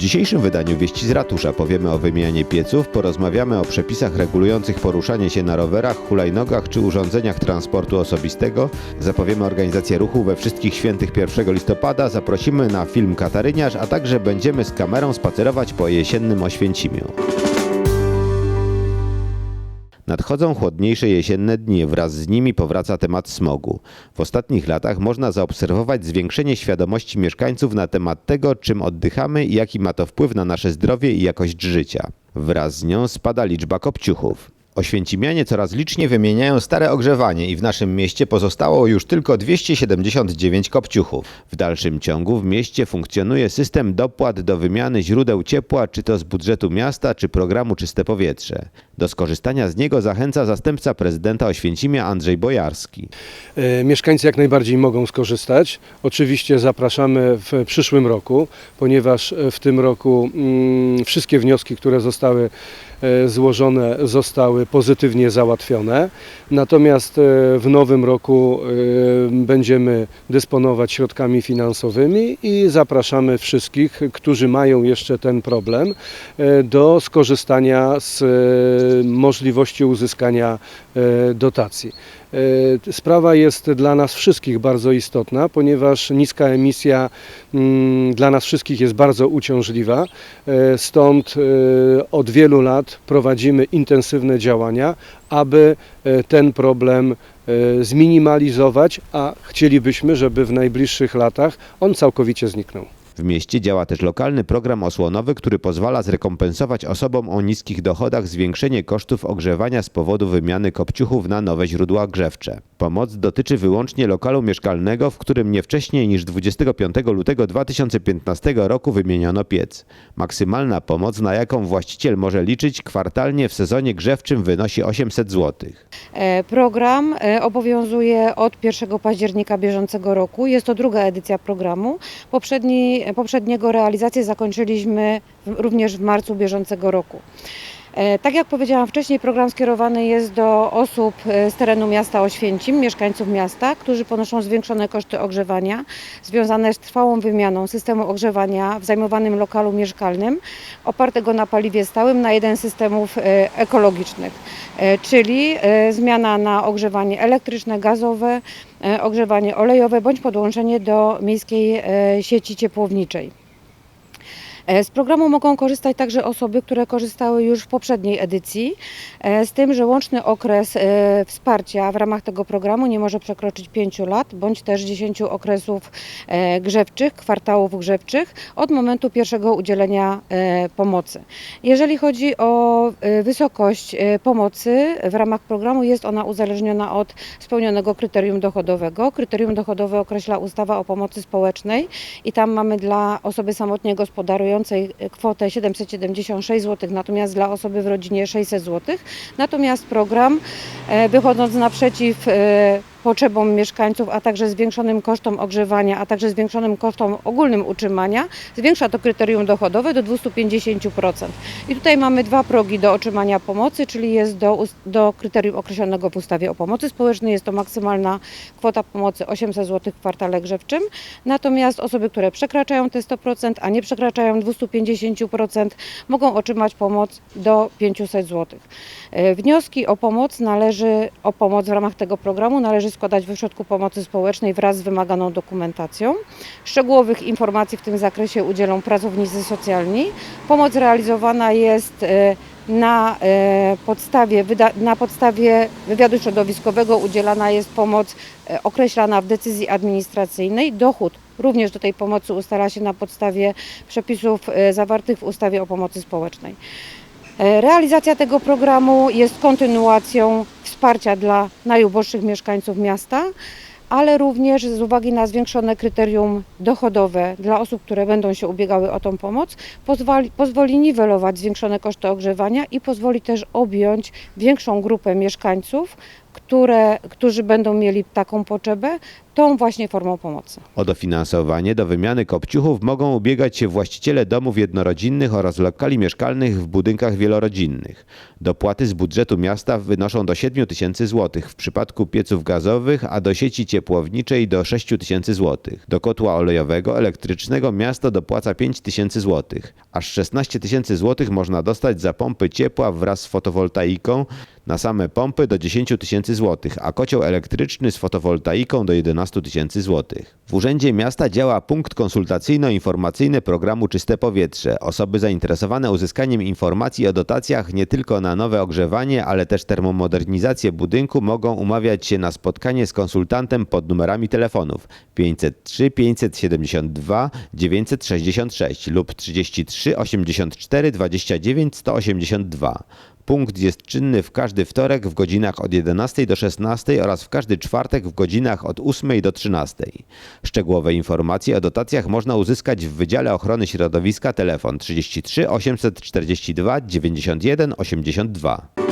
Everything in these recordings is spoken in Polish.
dzisiejszym wydaniu Wieści z Ratusza. Powiemy o wymianie pieców, porozmawiamy o przepisach regulujących poruszanie się na rowerach, hulajnogach czy urządzeniach transportu osobistego, zapowiemy organizację ruchu we wszystkich świętych 1 listopada, zaprosimy na film Kataryniarz, a także będziemy z kamerą spacerować po jesiennym Oświęcimiu. Nadchodzą chłodniejsze jesienne dni, wraz z nimi powraca temat smogu. W ostatnich latach można zaobserwować zwiększenie świadomości mieszkańców na temat tego, czym oddychamy i jaki ma to wpływ na nasze zdrowie i jakość życia. Wraz z nią spada liczba kopciuchów. Oświęcimianie coraz liczniej wymieniają stare ogrzewanie i w naszym mieście pozostało już tylko 279 kopciuchów. W dalszym ciągu w mieście funkcjonuje system dopłat do wymiany źródeł ciepła, czy to z budżetu miasta, czy programu Czyste Powietrze. Do skorzystania z niego zachęca zastępca prezydenta Oświęcimia Andrzej Bojarski. E, Mieszkańcy jak najbardziej mogą skorzystać. Oczywiście zapraszamy w przyszłym roku, ponieważ e, w tym roku mm, wszystkie wnioski, które zostały złożone, zostały pozytywnie załatwione. Natomiast e, w nowym roku e, będziemy dysponować środkami finansowymi i zapraszamy wszystkich, którzy mają jeszcze ten problem, e, do skorzystania z e, możliwości uzyskania e, dotacji. E, Sprawa jest dla nas wszystkich bardzo istotna, ponieważ niska emisja mm, dla nas wszystkich jest bardzo uciążliwa. E, Stąd e, od wielu lat prowadzimy intensywne działania, aby ten problem zminimalizować, a chcielibyśmy, żeby w najbliższych latach on całkowicie zniknął. W mieście działa też lokalny program osłonowy, który pozwala zrekompensować osobom o niskich dochodach zwiększenie kosztów ogrzewania z powodu wymiany kopciuchów na nowe źródła grzewcze. Pomoc dotyczy wyłącznie lokalu mieszkalnego, w którym nie wcześniej niż 25 lutego 2015 roku wymieniono piec. Maksymalna pomoc, na jaką właściciel może liczyć kwartalnie w sezonie grzewczym wynosi 800 zł. E, Program e, obowiązuje od 1 października bieżącego roku. Jest to druga edycja programu. Poprzedni, poprzedniego realizację zakończyliśmy również w marcu bieżącego roku. E, Tak jak powiedziałam wcześniej, program skierowany jest do osób e, z terenu miasta Oświęcim, mieszkańców miasta, którzy ponoszą zwiększone koszty ogrzewania związane z trwałą wymianą systemu ogrzewania w zajmowanym lokalu mieszkalnym opartego na paliwie stałym na jeden z systemów e, ekologicznych, czyli zmiana na ogrzewanie elektryczne, gazowe, ogrzewanie olejowe bądź podłączenie do miejskiej sieci ciepłowniczej. E, Z programu mogą korzystać także osoby, które korzystały już w poprzedniej edycji, e, z tym, że łączny okres e, wsparcia w ramach tego programu nie może przekroczyć 5 lat, bądź też 10 okresów grzewczych, kwartałów grzewczych od momentu pierwszego udzielenia pomocy. Jeżeli chodzi o wysokość pomocy w ramach programu, jest ona uzależniona od spełnionego kryterium dochodowego. Kryterium dochodowe określa ustawa o pomocy społecznej i tam mamy dla osoby samotnie gospodarującej kwotę 776 zł, natomiast dla osoby w rodzinie 600 zł. Natomiast program, e, wychodząc naprzeciw e, potrzebom mieszkańców, a także zwiększonym kosztom ogrzewania, a także zwiększonym kosztom ogólnym utrzymania, zwiększa to kryterium dochodowe do 250%. I tutaj mamy dwa progi do otrzymania pomocy, czyli jest do, do kryterium określonego w ustawie o pomocy społecznej, jest to maksymalna kwota pomocy 800 zł w kwartale grzewczym, natomiast osoby, które przekraczają te 100%, a nie przekraczają 250%, mogą otrzymać pomoc do 500 zł. E, Wnioski o pomoc należy, o pomoc w ramach tego programu należy składać w Ośrodku Pomocy Społecznej wraz z wymaganą dokumentacją. Szczegółowych informacji w tym zakresie udzielą pracownicy socjalni. Pomoc realizowana jest e, na e, podstawie, na podstawie wywiadu środowiskowego udzielana jest pomoc e, określana w decyzji administracyjnej. Dochód również do tej pomocy ustala się na podstawie przepisów zawartych w ustawie o pomocy społecznej. Realizacja tego programu jest kontynuacją wsparcia dla najuboższych mieszkańców miasta, ale również z uwagi na zwiększone kryterium dochodowe dla osób, które będą się ubiegały o tą pomoc, pozwoli, pozwoli niwelować zwiększone koszty ogrzewania i pozwoli też objąć większą grupę mieszkańców które, którzy będą mieli taką potrzebę, tą właśnie formą pomocy. O dofinansowanie do wymiany kopciuchów mogą ubiegać się właściciele domów jednorodzinnych oraz lokali mieszkalnych w budynkach wielorodzinnych. Dopłaty z budżetu miasta wynoszą do 7 tysięcy złotych, w przypadku pieców gazowych, a do sieci ciepłowniczej do 6 tysięcy złotych. Do kotła olejowego, elektrycznego miasto dopłaca 5 tysięcy złotych. Aż 16 tysięcy złotych można dostać za pompy ciepła wraz z fotowoltaiką, na same pompy do 10 tysięcy złotych, a kocioł elektryczny z fotowoltaiką do 11 tysięcy złotych. W Urzędzie Miasta działa punkt konsultacyjno-informacyjny programu Czyste Powietrze. Osoby zainteresowane uzyskaniem informacji o dotacjach nie tylko na nowe ogrzewanie, ale też termomodernizację budynku mogą umawiać się na spotkanie z konsultantem pod numerami telefonów 503 572 966 lub 33 84 29 182. Punkt jest czynny w każdy wtorek w godzinach od 11 do 16 oraz w każdy czwartek w godzinach od 8 do 13. Szczegółowe informacje o dotacjach można uzyskać w Wydziale Ochrony Środowiska telefon 33 842 91 82.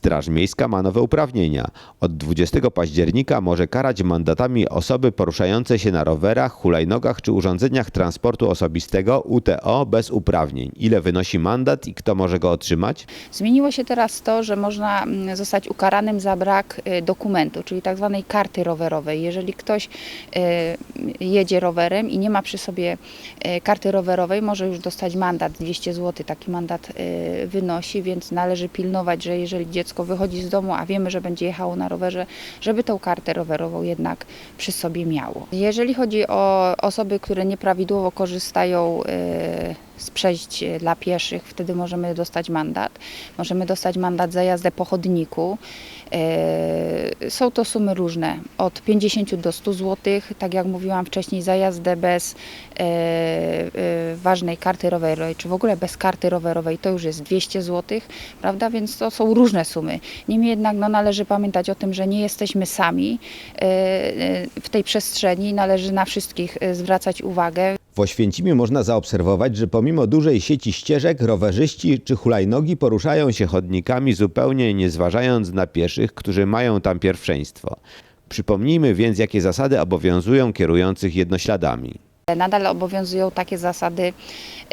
Straż Miejska ma nowe uprawnienia. Od 20 października może karać mandatami osoby poruszające się na rowerach, hulajnogach czy urządzeniach transportu osobistego UTO bez uprawnień. Ile wynosi mandat i kto może go otrzymać? Zmieniło się teraz to, że można mm, zostać ukaranym za brak y, dokumentu, czyli tak zwanej karty rowerowej. Jeżeli ktoś y, jedzie rowerem i nie ma przy sobie y, karty rowerowej, może już dostać mandat 200 zł. Taki mandat wynosi, więc należy pilnować, że jeżeli dziecko wychodzi z domu, a wiemy, że będzie jechało na rowerze, żeby tą kartę rowerową jednak przy sobie miało. Jeżeli chodzi o osoby, które nieprawidłowo korzystają y, z przejść y, dla pieszych, wtedy możemy dostać mandat. Możemy dostać mandat za jazdę po chodniku. Y, Są to sumy różne, od 50 do 100 zł. Tak jak mówiłam wcześniej, za jazdę bez y, y, ważnej karty rowerowej, czy w ogóle bez karty rowerowej, to już jest 200 zł, prawda? Więc to są różne sumy. Niemniej jednak no, należy pamiętać o tym, że nie jesteśmy sami w tej przestrzeni. Należy na wszystkich zwracać uwagę. W można zaobserwować, że pomimo dużej sieci ścieżek, rowerzyści czy hulajnogi poruszają się chodnikami zupełnie nie zważając na pieszych, którzy mają tam pierwszeństwo. Przypomnijmy więc, jakie zasady obowiązują kierujących jednośladami. Nadal obowiązują takie zasady,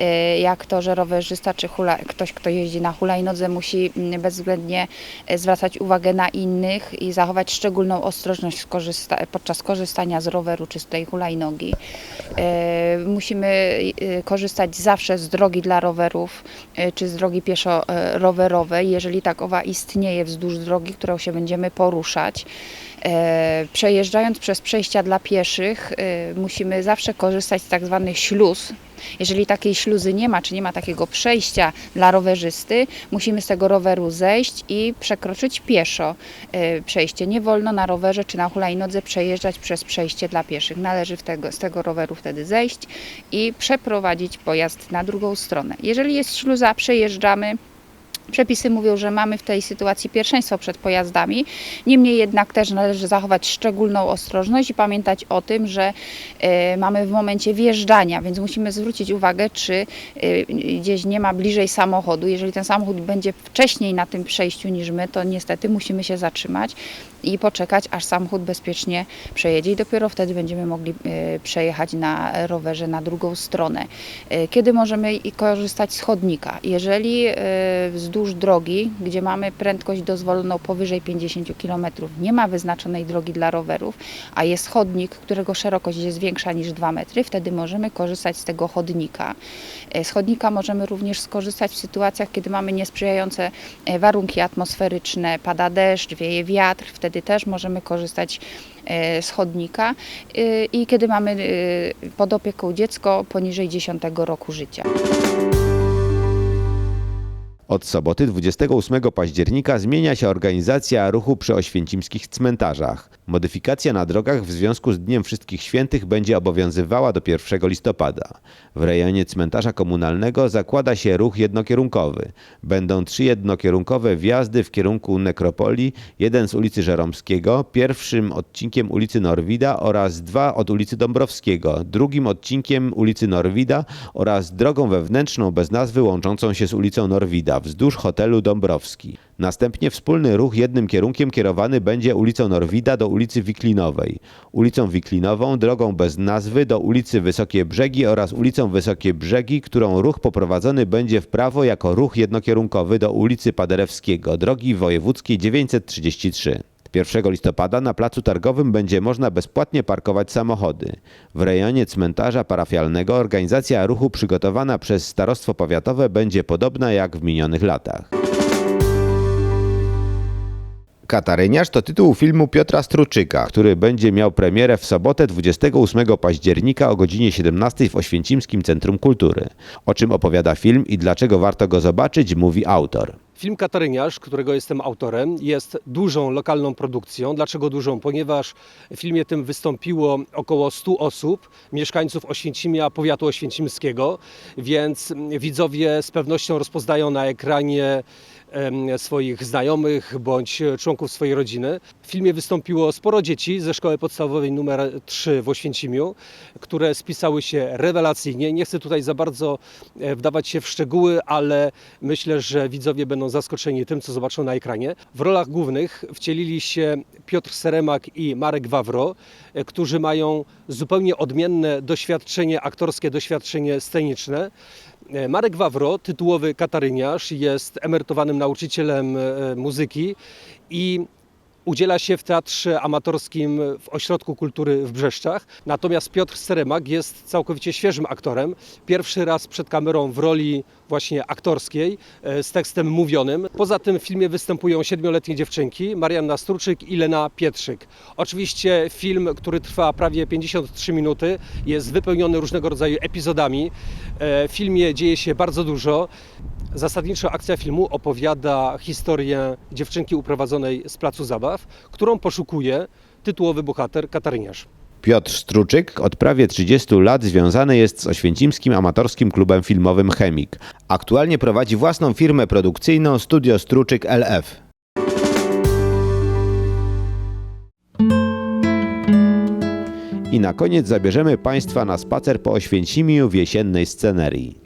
y, jak to, że rowerzysta czy hula, ktoś, kto jeździ na hulajnodze, musi mm, bezwzględnie y, zwracać uwagę na innych i zachować szczególną ostrożność podczas korzystania z roweru czy z tej hulajnogi. Y, Musimy korzystać zawsze z drogi dla rowerów czy z drogi pieszo-rowerowej, jeżeli takowa istnieje wzdłuż drogi, którą się będziemy poruszać. E, Przejeżdżając przez przejścia dla pieszych, e, musimy zawsze korzystać z tak zwanych śluz. Jeżeli takiej śluzy nie ma, czy nie ma takiego przejścia dla rowerzysty, musimy z tego roweru zejść i przekroczyć pieszo e, przejście. Nie wolno na rowerze czy na hulajnodze przejeżdżać przez przejście dla pieszych. Należy tego, z tego roweru wtedy zejść i przeprowadzić pojazd na drugą stronę. Jeżeli jest śluza, przejeżdżamy. Przepisy mówią, że mamy w tej sytuacji pierwszeństwo przed pojazdami. Niemniej jednak też należy zachować szczególną ostrożność i pamiętać o tym, że e, mamy w momencie wjeżdżania, więc musimy zwrócić uwagę, czy e, gdzieś nie ma bliżej samochodu. Jeżeli ten samochód będzie wcześniej na tym przejściu niż my, to niestety musimy się zatrzymać i poczekać, aż samochód bezpiecznie przejedzie i dopiero wtedy będziemy mogli e, przejechać na rowerze na drugą stronę. E, Kiedy możemy korzystać z chodnika? Jeżeli wzdłuż drogi, gdzie mamy prędkość dozwoloną powyżej 50 km, nie ma wyznaczonej drogi dla rowerów, a jest chodnik, którego szerokość jest większa niż 2 metry, wtedy możemy korzystać z tego chodnika. E, Z chodnika możemy również skorzystać w sytuacjach, kiedy mamy niesprzyjające e, warunki atmosferyczne, pada deszcz, wieje wiatr, wtedy też możemy korzystać e, z chodnika i kiedy mamy pod opieką dziecko poniżej 10 roku życia. Od soboty 28 października zmienia się organizacja ruchu przy oświęcimskich cmentarzach. Modyfikacja na drogach w związku z Dniem Wszystkich Świętych będzie obowiązywała do 1 listopada. W rejonie cmentarza komunalnego zakłada się ruch jednokierunkowy. Będą trzy jednokierunkowe wjazdy w kierunku nekropolii, jeden z ulicy Żeromskiego, pierwszym odcinkiem ulicy Norwida oraz dwa od ulicy Dąbrowskiego, drugim odcinkiem ulicy Norwida oraz drogą wewnętrzną bez nazwy łączącą się z ulicą Norwida wzdłuż hotelu Dąbrowski. Następnie wspólny ruch jednym kierunkiem kierowany będzie ulicą Norwida do ulicy Wiklinowej, ulicą Wiklinową drogą bez nazwy do ulicy Wysokie Brzegi oraz ulicą Wysokie Brzegi, którą ruch poprowadzony będzie w prawo jako ruch jednokierunkowy do ulicy Paderewskiego, drogi wojewódzkiej 933. 1 listopada na placu targowym będzie można bezpłatnie parkować samochody. W rejonie cmentarza parafialnego organizacja ruchu przygotowana przez Starostwo Powiatowe będzie podobna jak w minionych latach. Kataryniarz to tytuł filmu Piotra Struczyka, który będzie miał premierę w sobotę 28 października o godzinie 17 w Oświęcimskim Centrum Kultury. O czym opowiada film i dlaczego warto go zobaczyć, mówi autor. Film Kataryniarz, którego jestem autorem, jest dużą lokalną produkcją. Dlaczego dużą? Ponieważ w filmie tym wystąpiło około 100 osób, mieszkańców Oświęcimia, powiatu oświęcimskiego, więc widzowie z pewnością rozpoznają na ekranie swoich znajomych bądź członków swojej rodziny. W filmie wystąpiło sporo dzieci ze szkoły podstawowej numer 3 w Oświęcimiu, które spisały się rewelacyjnie. Nie chcę tutaj za bardzo e, wdawać się w szczegóły, ale myślę, że widzowie będą zaskoczeni tym, co zobaczą na ekranie. W rolach głównych wcielili się Piotr Seremak i Marek Wawro, e, którzy mają zupełnie odmienne doświadczenie aktorskie, doświadczenie sceniczne. E, Marek Wawro, tytułowy kataryniarz, jest emerytowanym nauczycielem e, muzyki i udziela się w teatrze amatorskim w Ośrodku Kultury w Brzeszczach. Natomiast Piotr Seremak jest całkowicie świeżym aktorem. Pierwszy raz przed kamerą w roli właśnie aktorskiej e, z tekstem mówionym. Poza tym w filmie występują siedmioletnie dziewczynki Marianna Struczyk i Lena Pietrzyk. Oczywiście film, który trwa prawie 53 minuty, jest wypełniony różnego rodzaju epizodami. E, W filmie dzieje się bardzo dużo. Zasadniczo akcja filmu opowiada historię dziewczynki uprowadzonej z placu zabaw, którą poszukuje tytułowy bohater Kataryniarz. Piotr Struczyk od prawie 30 lat związany jest z Oświęcimskim Amatorskim Klubem Filmowym Chemik. Aktualnie prowadzi własną firmę produkcyjną Studio Struczyk LF. I na koniec zabierzemy Państwa na spacer po Oświęcimiu w jesiennej scenerii.